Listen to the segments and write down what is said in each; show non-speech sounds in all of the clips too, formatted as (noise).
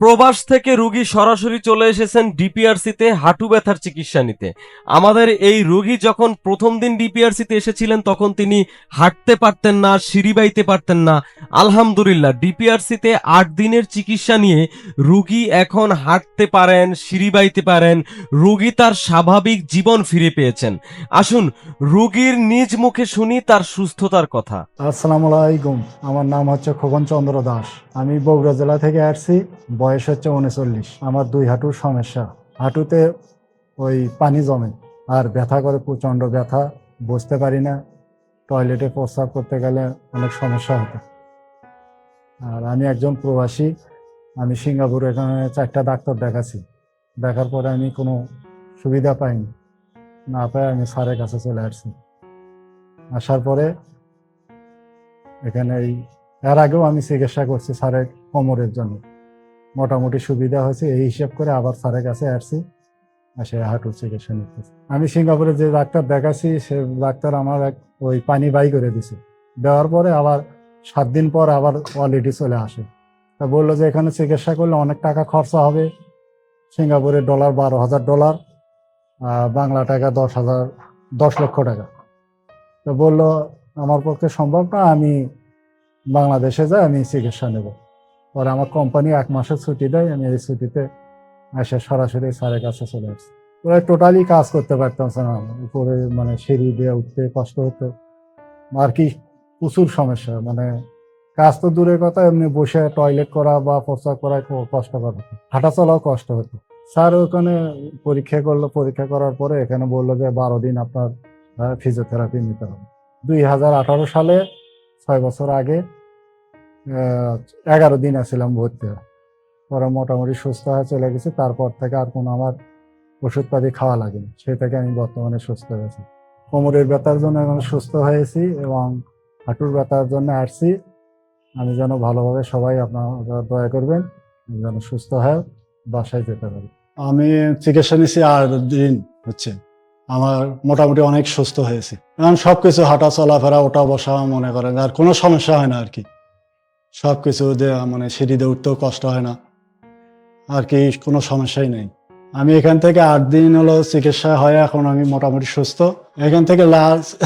প্রবাস থেকে রুগী সরাসরি চলে এসেছেন ডিপিআরসিতে হাঁটু ব্যথার চিকিৎসা নিতে। আমাদের এই রুগী যখন প্রথম দিন ডিপিআরসিতে এসেছিলেন, তখন তিনি হাঁটতে পারতেন না, সিঁড়ি বাইতে পারতেন না। আলহামদুলিল্লাহ, ডিপিআরসিতে আট দিনের চিকিৎসা নিয়ে রুগী এখন হাঁটতে পারেন, সিঁড়ি বাইতে পারেন। রুগী তার স্বাভাবিক জীবন ফিরে পেয়েছেন। আসুন, রুগীর নিজ মুখে শুনি তার সুস্থতার কথা। আসসালামু আলাইকুম, আমার নাম হচ্ছে খোকন চন্দ্র দাস। আমি বগুড়া জেলা থেকে আসছি বয়স হচ্ছে উনচল্লিশ। আমার দুই হাঁটুর সমস্যা। হাঁটুতে ওই পানি জমে আর ব্যথা করে, প্রচণ্ড ব্যথা, বসতে পারি না। টয়লেটে প্রস্রাব করতে গেলে অনেক সমস্যা হতো। আর আমি একজন প্রবাসী, আমি সিঙ্গাপুরে এখানে চারটা ডাক্তার দেখাচ্ছি। দেখার পরে আমি কোনো সুবিধা পাইনি। না পাই আমি স্যারের কাছে চলে আসছি। আসার পরে এখানে এই, এর আগেও আমি চিকিৎসা করছি স্যারের কোমরের জন্য। মোটামুটি সুবিধা হয়েছে, এই হিসাব করে আবার স্যারের কাছে আসছি আসে হাঁটুর চিকিৎসা নিতেছি। আমি সিঙ্গাপুরে যে ডাক্তার দেখাচ্ছি, সে ডাক্তার আমার এক ওই পানি বাই করে দিছে। দেওয়ার পরে আবার সাত দিন পর আবার অলরেডি চলে আসে। তা বলল যে এখানে চিকিৎসা করলে অনেক টাকা খরচা হবে। সিঙ্গাপুরের ডলার বারো হাজার ডলার বাংলা টাকা দশ হাজার, দশ লক্ষ টাকা। তো বলল, আমার পক্ষে সম্ভব না, আমি বাংলাদেশে যাই, আমি চিকিৎসা নেব। পরে আমার কোম্পানি এক মাসের ছুটি দেয়, আমি এই ছুটিতে এসে সরাসরি স্যারের কাছে চলে আসছি ওরা টোটালি কাজ করতে পারতাম না, উপরে মানে সিঁড়ি দিয়ে উঠতে কষ্ট হতো। আর কি, প্রচুর সমস্যা মানে কাজ তো দূরের কথা, এমনি বসে টয়লেট করা বা প্রস্রাব করা কষ্টকর হতো। হাঁটা চলাও কষ্ট হতো। স্যার ওখানে পরীক্ষা করল, পরীক্ষা করার পরে এখানে বলল যে বারো দিন আপনার ফিজিওথেরাপি নিতে হবে। দুই হাজার আঠারো সালে, ছয় বছর আগে এগারো দিন আসছিলাম ভর্তি। পরে মোটামুটি সুস্থ হয়ে চলে গেছে, তারপর থেকে আর কোনো আমার ওষুধপাতি খাওয়া লাগেনি। সেই থেকে আমি বর্তমানে সুস্থ হয়েছি কোমরের ব্যথার জন্য এখন সুস্থ হয়েছি এবং হাঁটুর ব্যথার জন্য আসছি। আমি যেন ভালোভাবে সবাই আপনারা দয়া করবেন যেন সুস্থ হয়ে বাসায় যেতে পারি। আমি চিকিৎসা নিয়েছি আর দিন হচ্ছে আমার মোটামুটি অনেক সুস্থ হয়েছে। এখন সবকিছু হাঁটা চলাফেরা, ওটা বসা মনে করেন, আর কোনো সমস্যা হয় না আর কি। সবকিছু দিয়ে মানে সিঁড়িতে উঠতেও কষ্ট হয় না। আর কি, কোনো সমস্যাই নেই। আমি এখান থেকে আট দিন হলো চিকিৎসা হয়, এখন আমি মোটামুটি সুস্থ। এখান থেকে লাস্ট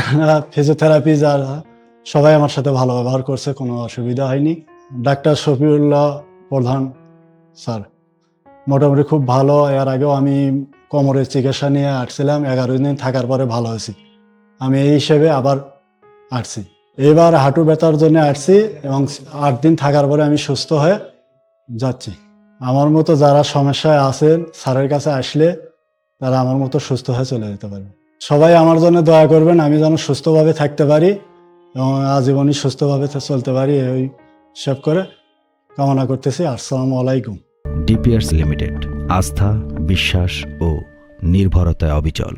ফিজিওথেরাপি (laughs) যারা, সবাই আমার সাথে ভালো ব্যবহার করছে, কোনো অসুবিধা হয়নি। ডাক্তার শফিউল্লাহ প্রধান, স্যার। মোটামুটি খুব ভালো, এর আগেও আমি কোমরের চিকিৎসা নিয়ে আসছিলাম, এগারো দিন থাকার পরে ভালো হয়েছি। আমি এই হিসেবে আবার আসছি। এবার হাঁটু ব্যথার জন্য আসছি এবং আট দিন থাকার পরে আমি সুস্থ হয়ে যাচ্ছি। আমার মতো যারা সমস্যায় আছেন, স্যারের কাছে আসলে তারা আমার মতো সুস্থ হয়ে চলে যেতে পারবে। সবাই আমার জন্য দয়া করবেন, আমি যেন সুস্থভাবে থাকতে পারি এবং আজীবনই সুস্থভাবে চলতে পারি, এই সব করে কামনা করতেছি। আসসালামু আলাইকুম। ডিপিআরস লিমিটেড, আস্থা, বিশ্বাস ও নির্ভরতায় অবিচল।